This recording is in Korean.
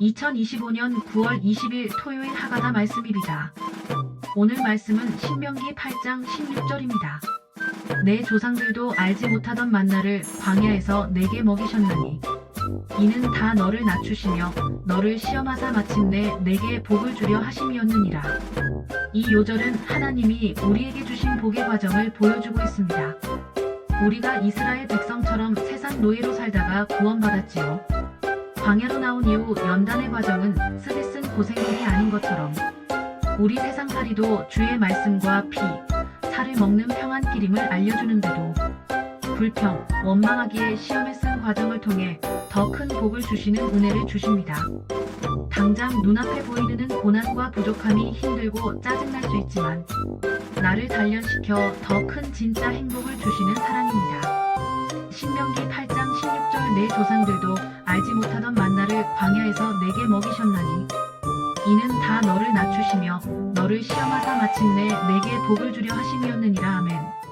2025년 9월 20일 토요일 하가다 말씀입니다. 오늘 말씀은 신명기 8장 16절입니다. 내 조상들도 알지 못하던 만나를 광야에서 내게 먹이셨나니 이는 다 너를 낮추시며 너를 시험하사 마침내 내게 복을 주려 하심이었느니라. 이 요절은 하나님이 우리에게 주신 복의 과정을 보여주고 있습니다. 우리가 이스라엘 백성처럼 세상 노예로 살다가 구원받았지요. 광야로 나온 이후 연단의 과정은 쓰디 쓴 고생들이 아닌 것처럼 우리 세상 살이도 주의 말씀과 피, 살을 먹는 평안 길임을 알려주는데도 불평, 원망하기에 시험에 쓴 과정을 통해 더 큰 복을 주시는 은혜를 주십니다. 당장 눈앞에 보이는 고난과 부족함이 힘들고 짜증날 수 있지만 나를 단련시켜 더 큰 진짜 행복을 주시는 사랑입니다. 신명기 8장 16절 내 조상들도 알지 못하던 만 나를 광야에서 내게 먹이셨나니 이는 다 너를 낮추시며 너를 시험하사 마침내 내게 복을 주려 하심이었느니라 아멘.